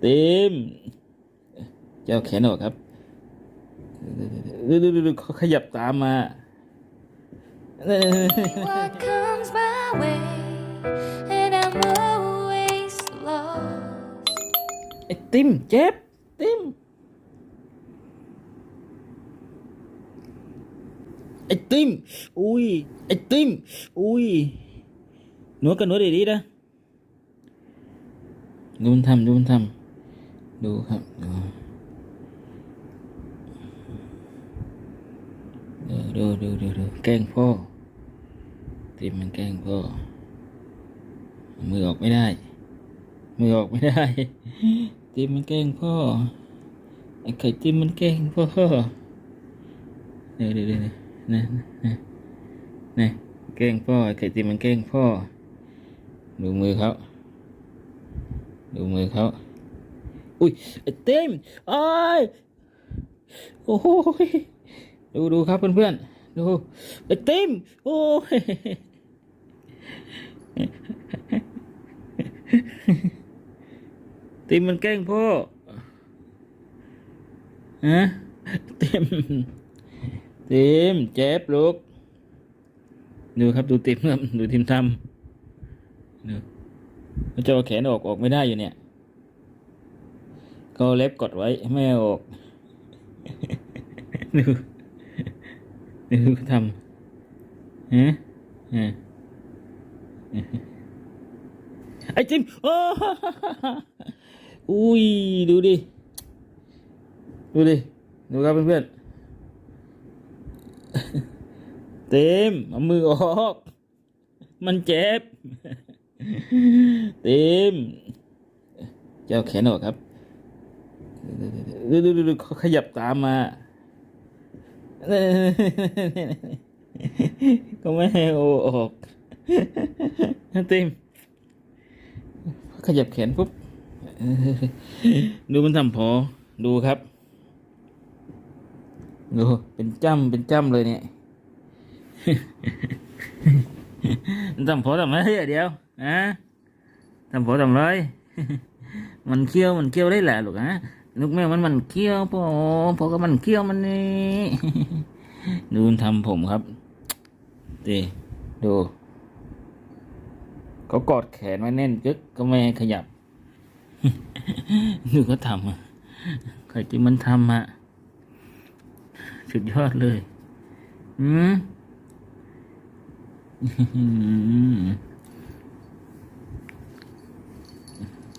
เต็มเจ้าแขนออกครับดูดูดูดูเขาขยับตามมา What comes my way, and I'm always lost. ไอ้ติมเจ็บ ติมไอ้ติมอุ้ยไอ้ติมอุ้ยหนูกับหนูดีๆนะ ดูมันทำดูมันทำดูครับดูดูดูดูดูแกล้งพ่อติมมันแกล้งพ่อมือออกไม่ได้ มือออกไม่ได้ ติมมันแกล้งพ่อไอ้ไข่ติมมันแกล้งพ่อเดี๋ยวเดี๋ยวเดี๋ยวนะนะนะแกล้งพ่อไอ้ไข่ติมมันแกล้งพ่อดูมือเขา ดูมือเขาอุ้ยเต็มไอ้ายโอ้ยดูดูครับเพื่อนๆดูไอ้เต็มโอ้ยติมมันแกล้งพ่อฮะติมติมเจ็บลูก ดูครับดูติมครับดูติมทำดู มันจะเอาแขนออกออกไม่ได้อยู่เนี่ยก็เอาเล็บกดไว้ไม่ให้ออกดูดูทำฮะฮะไอ้จิมโอ้อุ้ยดูดิ ดูดิ ดูครับเพื่อนๆเต็มเอามือออก มันเจ็บ เต็มเจ้าแขนออกครับดูดูดูดูเขาขยับตามมาก็ไม่ให้โอออกเต็มขยับแขนปุ๊บดูมันทำพอดูครับ ดู เป็นจ้ำเป็นจ้ำเลยเนี่ย ทำพอทำไรเดียวนะทำพอทำไรมันเคี้ยวมันเคี้ยวได้แหละลูกฮะลูกแม่มันมันเคี้ยวพอพอก็มันเคี้ยวมันนี่ดูทำผมครับดีดูเขากอดแขนไว้แน่นกึกก็ไม่ขยับดูเขาทำอะใครที่มันทำอะสุดยอดเลย อืม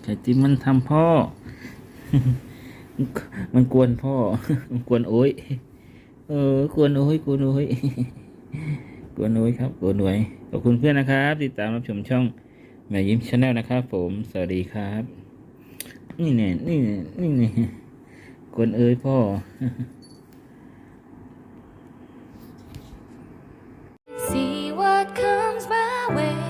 ใครที่มันทำพ่อ มันกวนพ่อ มันกวนโอ้ย เออ กวนโอ้ย กวนโอ้ย กวนโอ้ยครับ กวนโอ้ยขอบคุณเพื่อนนะครับ ติดตามรับชมช่องแม่ยิ้มชาแนลนะครับผม สวัสดีครับ นี่เนี่ยนี่เนี่ยนี่เนี่ยกวนเอ้ยพ่อ 为